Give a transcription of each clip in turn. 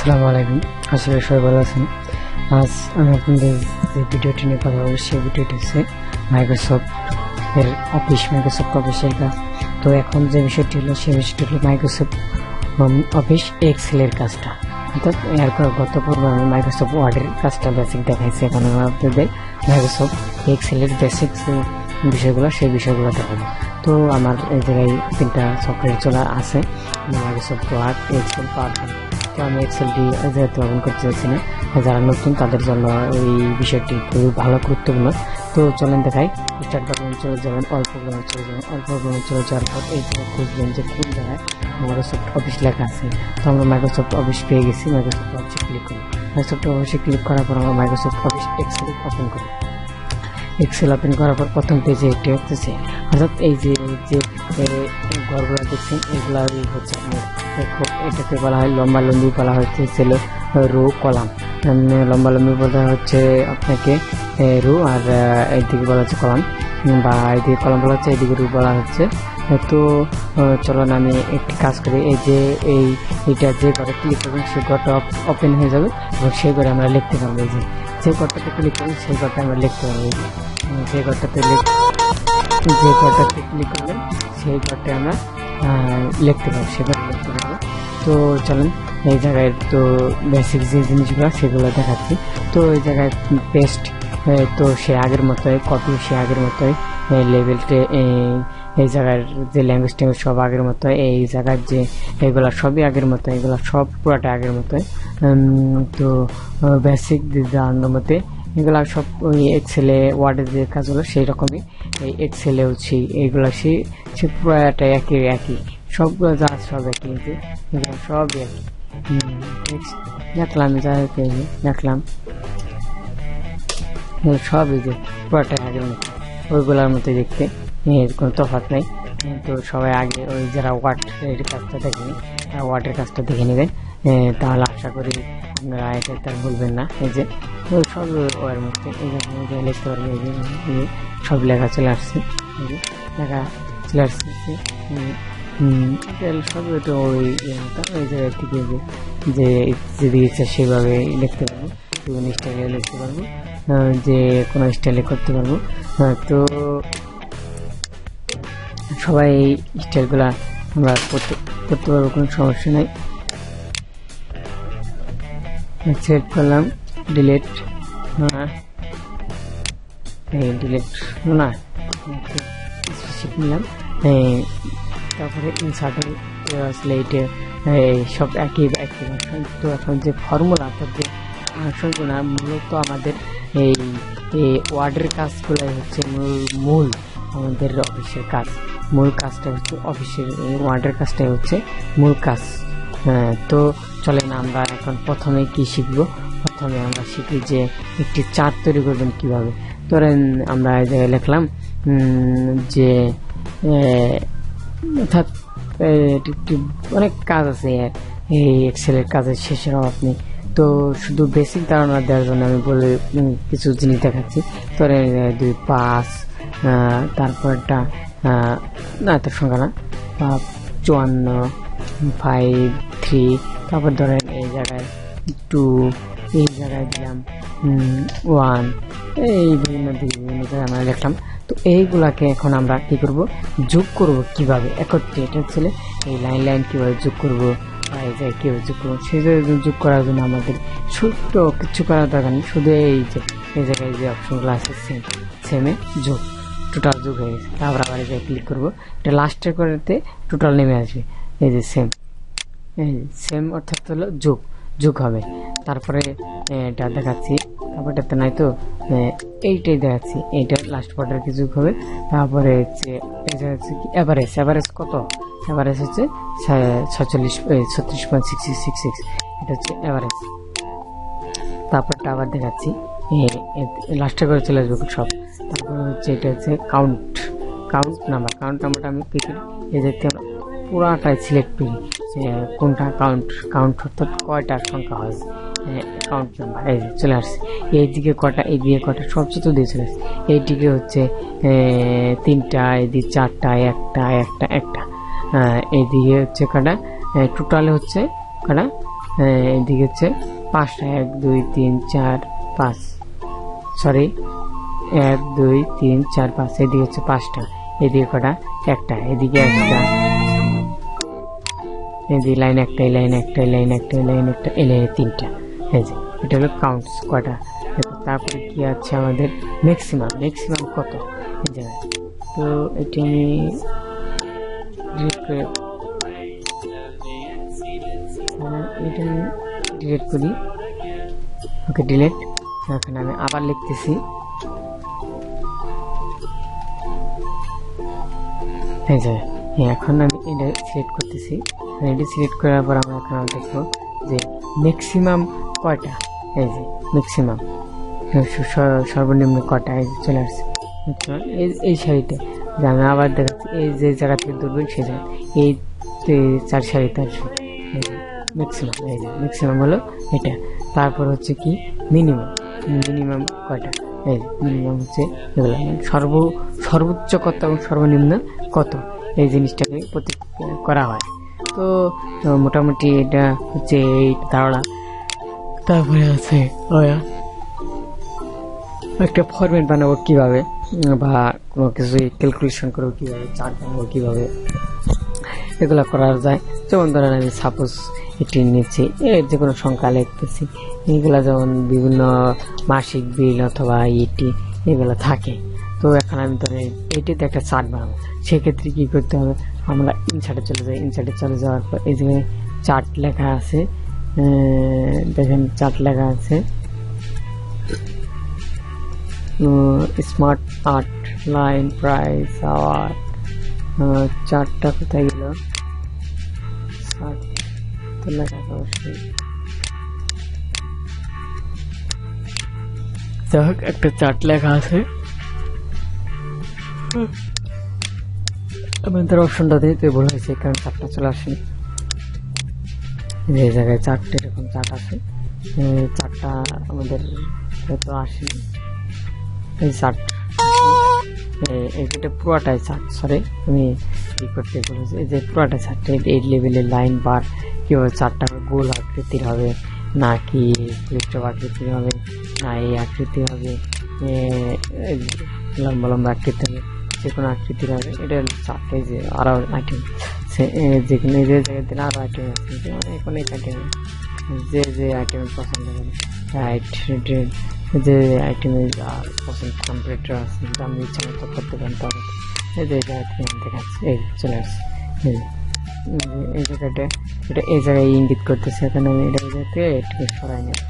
আসসালামু আলাইকুম। করি সবাই ভালো আছেন। আজ আমি আপনাদের যে ভিডিওটি নিয়ে কথা বলব, সেই ভিডিওটি হচ্ছে মাইক্রোসফট এর অফিস মাইক্রোসফট অফিসের কাজ। তো এখন যে বিষয়টি হলো, সেই বিষয়টি হলো মাইক্রোসফট অফিস এক্সেলের কাজটা। অর্থাৎ এর গত পর্বে আমি মাইক্রোসফট ওয়ার্ডের কাজটা বেসিক দেখাইছি। এখন আমি আপনাদের মাইক্রোসফট এক্সেলের বেসিক বিষয়গুলো, সেই বিষয়গুলো দেখাবো। তো আমার এই জায়গায় তিনটা সফটওয়্যার চলা আছে মাইক্রোসফট ওয়ার্ড এক্সেল পাওয়ার তো আমি এক্সেলটি যেহেতু অন করতে চাইছি না যারা নতুন তাদের জন্য এই বিষয়টি খুবই ভালো, গুরুত্বপূর্ণ। তো চলেন দেখাই স্টার্ট চলে যাবেন অল্প প্রোগ্রামে চলে যাবেন অল্প প্রোগ্রামে চলে যাওয়ার পর এই জায়গায় খুঁজবেন যে কোন জায়গায় মাইক্রোসফট অফিস লেখা আছে। তো আমরা মাইক্রোসফট অফিস পেয়ে গেছি মাইক্রোসফট অফিসে ক্লিক করি মাইক্রোসফট অফিসে ক্লিক করার পর আমরা মাইক্রোসফট অফিস এক্সেল ওপেন করি এক্সেল ওপেন করার পর প্রথম পেজে একটি হচ্ছে, অর্থাৎ এই যে ঘরগুলো দেখছেন এগুলা হচ্ছে এটাকে বলা হয় লম্বা লম্বি বলা হচ্ছে ছিল রো কলাম। লম্বা লম্বি বলা হচ্ছে আপনাকে রু, আর এইদিকে বলা হচ্ছে কলাম। বা এইদিকে কলাম বলা হচ্ছে এইদিকে রু বলা হচ্ছে। তো চলুন আমি একটি কাজ করি। এই যে, এই এটা যে ঘরে ক্লিক করবেন, সেই ঘরটা ওপেন হয়ে যাবে এবং সেই ঘরে আমরা লিখতে পারব। এই যে যে ঘরটাতে ক্লিক করবেন, সেই ঘরটা আমরা লিখতে পারব। যে ঘরটাতে লিখ যে ঘরটাতে ক্লিক করবেন সেই ঘরটা আমরা লিখতে পারব সে ঘরে লিখতে পারব। তো চলেন, এই জায়গায় তো বেসিক যে জিনিসগুলো, সেগুলো দেখাচ্ছি। তো এই জায়গায় পেস্ট তো সে আগের মতোই কপি সে আগের মতোই লেভেলটে এই জায়গার যে ল্যাঙ্গুয়েজ ট্যাঙ্গুয়েজ সব আগের মতো এই জায়গার যে এগুলা সবই আগের মতো এগুলা সব পুরাটা আগের মতোই। তো বেসিক জানার মতে এগুলা সব ওই এক্সেলে ওয়ার্ডের যে কাজগুলো সেই রকমই এই এক্সেলেও সেই এগুলো সে সে পুরাটা একই একই। সবগুলো যা সব একই যে এগুলো সব একই। দেখলাম, যা দেখলাম। সব এই যে পুরাটা আগের মতো। ওইগুলোর মতো দেখতে, এর কোনো তফাৎ নাই। তো সবাই আগে ওই যারা ওয়ার্ড এর কাজটা দেখেনি ওয়ার্ডের কাজটা দেখে নেবেন। তাহলে আশা করি আপনারা এটা তার ভুলবেন না। এই যে সব ওয়ার মধ্যে এই যে লিখতে পারবেন এই যে সব লেখা চলে আসছে। লেখা চলে আসছে। সব এটা ওই ওই জায়গা থেকে যে যে যদি ইচ্ছা সেভাবে লিখতে পারব বিভিন্ন স্টাইলে লিখতে পারব যে কোনো স্টাইলে করতে পারব। তো সবাই এই স্টাইলগুলা আমরা করতে করতে পারব, কোনো সমস্যা নাই। সেট করলাম। ডিলেট এই ডিলেট না স্পেসিফিক নিলাম। এই, তারপরে ইনসার্টে আসলে এই সব একই একই ভাষণ। তো এখন যে ফর্মুলা অর্থাৎ যে আসনগুলো মূলত আমাদের এই ওয়ার্ডের কাজগুলাই হচ্ছে মূল মূল আমাদের অফিসের কাজ। মূল কাজটা হচ্ছে অফিসের ওয়ার্ডের কাজটাই হচ্ছে মূল কাজ। হ্যাঁ, তো চলেন আমরা এখন প্রথমে কি শিখব? প্রথমে আমরা শিখি যে একটি চার্ট তৈরি করবেন কীভাবে। ধরেন আমরা এই জায়গায় লিখলাম যে অর্থাৎ একটি অনেক কাজ আছে এই এক্সেলের কাজের শেষের আপনি তো শুধু বেসিক ধারণা দেওয়ার জন্য আমি বলে কিছু জিনিস দেখাচ্ছি। ধরেন দুই পাঁচ তারপরটা আহ, না এত সংখ্যা না চুয়ান্ন ফাইভ থ্রি তারপর ধরেন এই জায়গায় টু এই জায়গায় দিলাম ওয়ান এই বিভিন্ন বিভিন্ন জায়গায় আমরা লিখলাম তো এইগুলাকে এখন আমরা কি করব? যোগ করব কীভাবে? একত্রে এটা হচ্ছে এই লাইন লাইন কীভাবে যোগ করব? এই জায়গায় কীভাবে যোগ করব? সেই জায়গায় যোগ করার জন্য আমাদের ছোট্ট কিছু করার দরকার নেই। শুধু এই যে, এই জায়গায় যে অপশনগুলো আছে সেম সেমে যোগ টোটাল যোগ হয়ে গেছে। তারপর আবার এই ক্লিক করব। এটা লাস্টের করেতে টোটাল নেমে আসবে। এই যে সেম এই সেম অর্থাৎ হলো যোগ যোগ হবে। তারপরে এটা দেখাচ্ছি। তারপর নাই তো এইটাই দেখাচ্ছি। এইটা লাস্ট পার্টের কিছু হবে। তারপরে হচ্ছে, এটা হচ্ছে কি? অ্যাভারেজ অ্যাভারেজ কত? অ্যাভারেজ হচ্ছে ছচল্লিশ ছত্রিশ পয়েন্ট সিক্স সিক্স সিক্স এটা হচ্ছে অ্যাভারেজ তারপরটা আবার দেখাচ্ছি। লাস্টে করে চলে আসবে সব তারপর হচ্ছে, এটা হচ্ছে কাউন্ট কাউন্ট নাম্বার কাউন্ট নাম্বারটা আমি কি করি এই দেখতে পুরাটাই সিলেক্ট করি যে কোনটা কাউন্ট কাউন্ট অর্থাৎ কয়টা সংখ্যা হয়। চলে আসছে। এইদিকে কটা এইদিকে কটা সব তো দিয়ে চলে আসছে। এইদিকে হচ্ছে তিনটা এইদিকে চারটা, একটা একটা একটা। এইদিকে হচ্ছে কটা টোটালে হচ্ছে কটা এদিকে হচ্ছে পাঁচটা। এক, দুই, তিন, চার, পাঁচ। সরি এক, দুই, তিন, চার, পাঁচ। এদিকে হচ্ছে পাঁচটা এদিকে কটা, একটা এদিকে একটা। এদিকে লাইন একটা এই লাইন একটা লাইন একটা এই লাইন একটা এই লাইনে তিনটা। এই যে এটা হলো কাউন্টস কটা তারপরে কি আছে আমাদের? ম্যাক্সিমাম ম্যাক্সিমাম কত? এই জায়গায়। তো এটি আমি ডিলিট করে এটা ডিলিট করি। ওকে ডিলিট এখন আমি আবার লিখতেছি। এই যে এখন আমি এটা সিলেক্ট করতেছি। এটা সিলেক্ট করার পর আমরা এখন দেখব যে ম্যাক্সিমাম কয়টা? এই যে ম্যাক্সিমাম সর্বনিম্ন কটা এই যে, চলে আসছে। এই এই সারিতে যে আমি আবার দেখাচ্ছি, এই যে জায়গা থেকে ধরবেন জায়গা এই চার সারিতে আসবে ম্যাক্সিমাম এই যে ম্যাক্সিমাম হলো এটা। তারপর হচ্ছে কি? মিনিমাম মিনিমাম কয়টা? এই যে মিনিমাম হচ্ছে এগুলো। সর্ব সর্বোচ্চ কত এবং সর্বনিম্ন কত? এই জিনিসটাকে প্রতি করা হয়। তো মোটামুটি এটা হচ্ছে এই ধারণা। তারপরে আছে। একটা ফরম্যাট বানাবো কীভাবে? বা কোনো কিছু ক্যালকুলেশন করব কীভাবে? চার্ট বানাবো কীভাবে? এগুলো করা যায়। যেমন ধরেন আমি সাপোজ এটি নিচ্ছি, এ যে কোনো সংখ্যা লিখতেছি, এগুলো যেমন বিভিন্ন মাসিক বিল অথবা ইটি এগুলো থাকে। তো এখন আমি ধরেন এটিতে একটা চার্ট বানাবো। সেক্ষেত্রে কী করতে হবে? আমরা ইনসার্টে চলে যাই। ইনসার্টে চলে যাওয়ার পর এই যে চার্ট লেখা আছে দেখেন চার্ট লেখা আছে smart art line price hour চারটা কোথায় গেল চার্ট তো লেখা আছে অবশ্যই যাই হোক একটা চার্ট লেখা আছে আমি তার অপশনটা দিতে ভুল হয়েছে কারণ চারটা চলে আসেনি যে জায়গায় চারটে এরকম চার্ট আছে। চারটা আমাদের হয়তো আসেনি এই চার্ট এটা পুরোটাই চার্ট সরি আমি ই করতে বলেছি? এই যে পুরোটাই চার্ট এই লেভেলের লাইন বার কীভাবে চারটা গোল আকৃতির হবে, না কি পৃষ্ঠব আকৃতির হবে, না এই আকৃতি হবে লম্বা লম্বা আকৃতি হবে যে কোনো আকৃতির হবে, এটা হলো চার্ট এই যে আরও আইটেম যেখানে যে জায়গায় দিলে আরও আইটেম আছে, যে অনেক অনেক আইটেম যে যে আইটেম পছন্দ করে। রাইট যে আইটেমের পছন্দ কম্পিউটার আছে আমি ইচ্ছা মতো করতে পারেন তবে এই যে আইটেম দেখাচ্ছে এই চলে আসছে। এই জায়গাটা, এটা এই জায়গায় ইঙ্গিত করতেছে, এখানে আমি এটা জায়গাতে এটাকে সরাই নেব।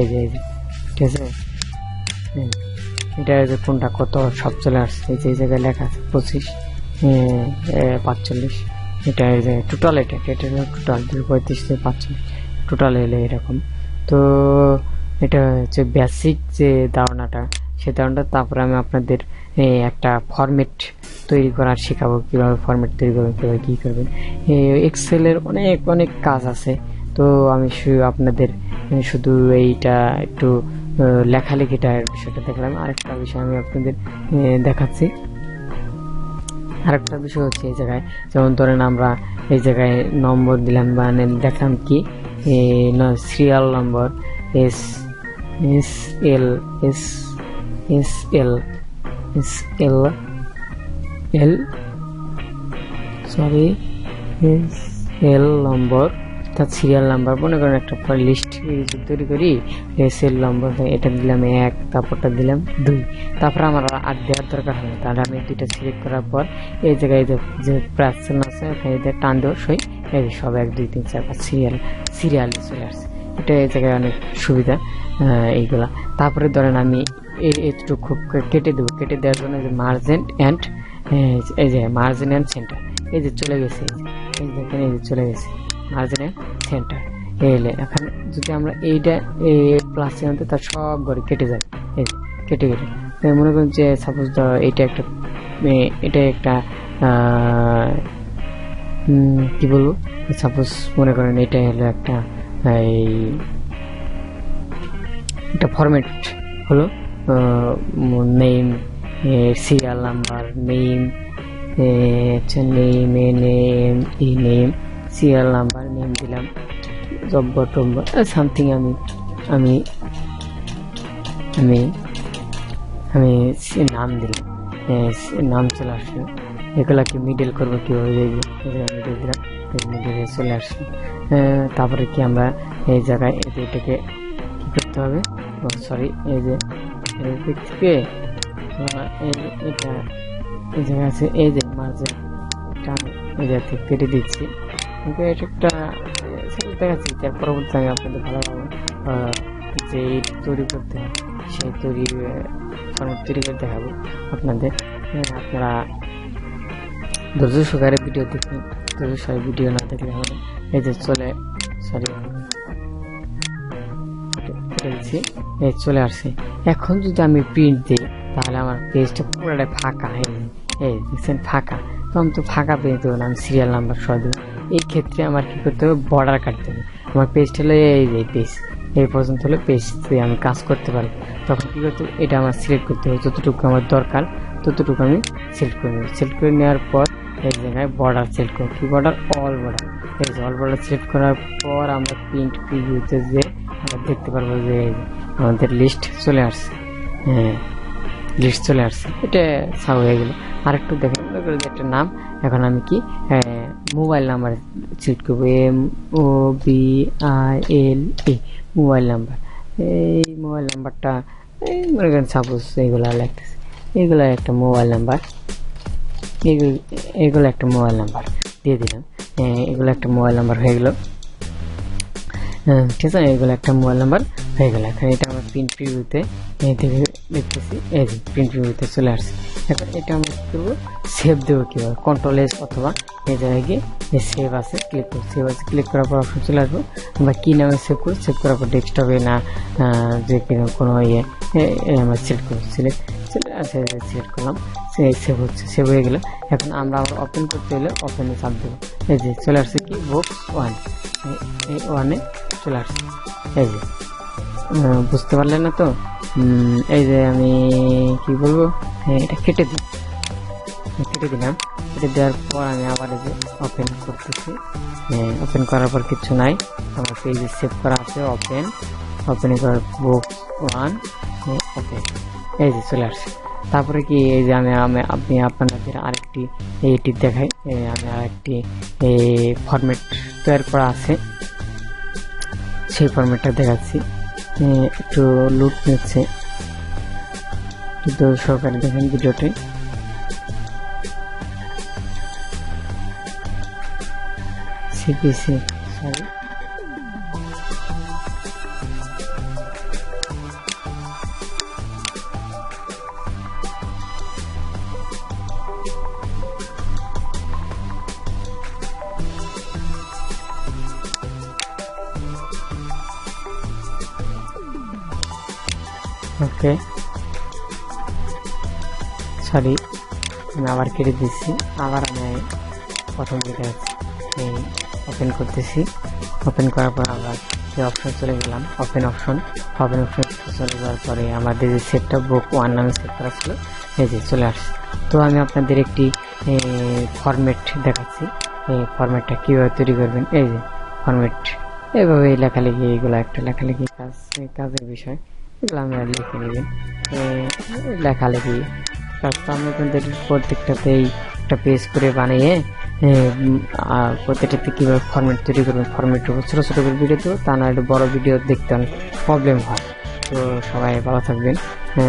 এই যে এই যে, ঠিক আছে। এটা যে কোনটা কত, সব চলে আসছে যে জায়গায় লেখা আছে পঁচিশ পাঁচচল্লিশ। এটা যে টোটাল এটা এটা টোটাল দুই পঁয়ত্রিশ থেকে পাঁচচল্লিশ টোটাল এলে এরকম। তো এটা হচ্ছে বেসিক যে ধারণাটা সেই ধারণাটা তারপরে আমি আপনাদের একটা ফরম্যাট তৈরি করার শেখাবো কীভাবে ফরম্যাট তৈরি করবেন কীভাবে কী করবেন। এক্সেলের অনেক অনেক কাজ আছে। তো আমি আপনাদের শুধু এইটা একটু আহ, লেখালেখিটার বিষয়টা দেখলাম। আরেকটা বিষয় আমি আপনাদের দেখাচ্ছি। আরেকটা বিষয় হচ্ছে এই জায়গায়, যেমন ধরেন আমরা এই জায়গায় নম্বর দিলাম বা দেখলাম কি serial number S S L S S L S L L sorry S L number তার সিরিয়াল নাম্বার মনে করেন একটা লিস্ট তৈরি করি এস এল নম্বর এটা দিলাম এক, তারপরটা দিলাম দুই। তারপর আমার আর দেওয়ার দরকার হবে তাহলে আমি দুইটা সিলেক্ট করার পর এই জায়গায় যে প্রাচীন আছে, ওখানে দিয়ে টান সই, এই সব এক, দুই, তিন, চার, পাঁচ সিরিয়াল সিরিয়াল চলে আসছে। এটা এই জায়গায় অনেক সুবিধা এইগুলা। তারপরে ধরেন আমি একটু খুব কেটে দেবো। কেটে দেওয়ার জন্য যে মার্জেন্ট অ্যান্ড এই যে মার্জিন অ্যান্ড সেন্টার এই যে চলে গেছে, এই যে এই যে চলে গেছে। মার্জিন অ্যান্ড সেন্টার এলে এখন যদি আমরা এইটা, এই প্লাস চিহ্নতে তার সব ঘরে কেটে যায়। এই কেটে কেটে। মনে করুন যে সাপোজ ধরো এইটা একটা এটা একটা কি বলব? সাপোজ মনে করেন এটা হলো একটা, এই, একটা ফরম্যাট হলো নেম সিরিয়াল নাম্বার নেম আচ্ছা name A name E name serial number name দিলাম জব্ব টব্ব সামথিং আমি আমি আমি আমি নাম দিলাম। নাম চলে আসলো এগুলাকে মিডল করব কীভাবে মিডল দিলাম চলে আসলো তারপরে কি আমরা এই জায়গায় এটাকে কি করতে হবে? সরি এই যে এই দিক থেকে এটা, এই জায়গায় আছে, এই যে মাঝে, টান, এই জায়গা থেকে কেটে দিচ্ছি। কিন্তু এটা একটা দেখাচ্ছি তার পরবর্তী আমি আপনাদের আহ, যে তৈরি করতে সেই তৈরি ফর্মেট তৈরি করে দেখাবো আপনাদের। হ্যাঁ, আপনারা ধৈর্য সহকারে ভিডিও দেখুন ধৈর্য সহকারে ভিডিও না দেখলে হবে এই যে চলে সরি এই চলে আসছে। এখন যদি আমি প্রিন্ট দিই তাহলে আমার পেজটা পুরোটাই ফাঁকা এই দেখছেন ফাঁকা। তো আমি তো ফাঁকা পেজ দেবো না আমি সিরিয়াল নাম্বার সহ দেবো। এই ক্ষেত্রে আমার কি করতে হবে? বর্ডার কাটতে হবে। আমার পেজটা হলো এই যে পেজ এই পর্যন্ত হলে পেজ দিয়ে আমি কাজ করতে পারব। তখন কি করতে হবে? এটা আমার সিলেক্ট করতে হবে। যতটুকু আমার দরকার, ততটুকু আমি সিলেক্ট করে নেব। সিলেক্ট করে নেওয়ার পর এই জায়গায় বর্ডার সিলেক্ট করব। কি বর্ডার অল বর্ডার এই যে অল বর্ডার সিলেক্ট করার পর আমরা প্রিন্ট প্রিভিউতে যে আমরা দেখতে পারব যে আমাদের লিস্ট চলে আসছে। হ্যাঁ লিস্ট চলে আসছে। এটা সাউ হয়ে গেল। আর একটু দেখেন। মনে একটা নাম। এখন আমি কি মোবাইল নাম্বার সিলেক্ট করব, M, O, B, I, L, A, mobile number. এই মোবাইল নাম্বারটা, এই মনে করেন সাপোজ এইগুলো লাগতেছে, এগুলো একটা মোবাইল নাম্বার। এগুলো এগুলো একটা মোবাইল নাম্বার, দিয়ে দিলাম। এগুলো একটা মোবাইল নাম্বার হয়ে গেল। ঠিক আছে, এগুলো একটা মোবাইল নাম্বার হয়ে গেল। এখন এটা আমরা প্রিন্ট প্রিভিউতে দেখতেছি, এই যে প্রিন্ট প্রিভিউতে চলে আসছে। এখন এটা আমরা কী করব? সেভ দেবো কীভাবে? কন্ট্রোল এস অথবা এই জায়গায় গিয়ে সেভ আছে ক্লিক করব। সেভ আছে ক্লিক করার পর অপশন চলে আসব। আমরা কী নামে সেভ করব? সেভ করার পর ডেস্কটপে না যে কিনা ইয়ে আমরা সিলেক্ট করব। সিলেক্ট আচ্ছা সিলেক্ট করলাম। সেভ হচ্ছে সেভ হয়ে গেল। এখন আমরা আবার ওপেন করতে হলে ওপেনে চাপ দেবো। এই যে চলে আসছে কি? বুকস ওয়ান এই ওয়ানে চলে আসছে। এই যে। বুঝতে পারলেন না তো? এই যে আমি কি বলব? এটা কেটে দিই। কেটে দিলাম। কেটে দেওয়ার পর আমি আবার এই যে ওপেন করতেছি। ওপেন করার পর কিছু নাই। আমার পেজে সেভ করা আছে ওপেন ওপেন করার বুক ওয়ান ওপেন এই যে চলে আসছে। তারপরে কি এই যে আমি আমি আপনি আপনাদের আরেকটি এইটি দেখাই। আমি আরেকটি ফরম্যাট তৈরি করা আছে। সেই ফরম্যাটটা দেখাচ্ছি। একটু লুট নিচ্ছে। কিন্তু সরকারি দেখেন ভিডিওটি। CPC sorry okay. সরি আমি আবার কেটে দিচ্ছি আবার আমি প্রথম দিকে এই ওপেন করতেছি। ওপেন করার পর আমরা যে অপশন চলে গেলাম ওপেন অপশন ওপেন অপশন চলে যাওয়ার পরে আমাদের যে সেটটা বুক ওয়ান নামে সেট করা ছিল, এই যে চলে আসছে। তো আমি আপনাদের একটি ফরম্যাট দেখাচ্ছি। এই ফরম্যাটটা কীভাবে তৈরি করবেন? এই যে ফরম্যাট এইভাবে এই লেখালেখি, এগুলো একটা লেখালেখি কাজ কাজের বিষয়। লিখে নেবেন লেখালেখি। তো আমরা আপনাদের প্রত্যেকটাতেই একটা পেজ করে বানিয়ে প্রত্যেকটাতে কীভাবে ফর্মেট তৈরি করবেন ফরম্যাট ছোটো ছোটো করে ভিডিও দেবো তা না একটু বড়ো ভিডিও দেখতে অনেক প্রবলেম হয়। তো সবাই ভালো থাকবেন। এ,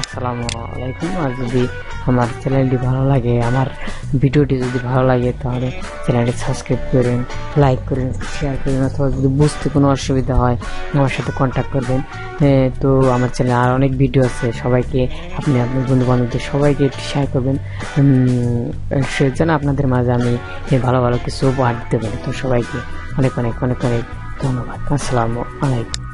আসসালামু আলাইকুম। আর যদি আমার চ্যানেলটি ভালো লাগে, আমার ভিডিওটি যদি ভালো লাগে, তাহলে চ্যানেলটি সাবস্ক্রাইব করবেন লাইক করবেন শেয়ার করবেন অথবা যদি বুঝতে কোনো অসুবিধা হয়, আমার সাথে কন্ট্যাক্ট করবেন। তো আমার চ্যানেলে আর অনেক ভিডিও আছে, সবাইকে, আপনি আপনার বন্ধু বান্ধবদের সবাইকে শেয়ার করবেন। সে যেন আপনাদের মাঝে আমি ভালো ভালো কিছু উপহার দিতে পারি। তো সবাইকে অনেক অনেক অনেক অনেক ধন্যবাদ। আসসালামু আলাইকুম।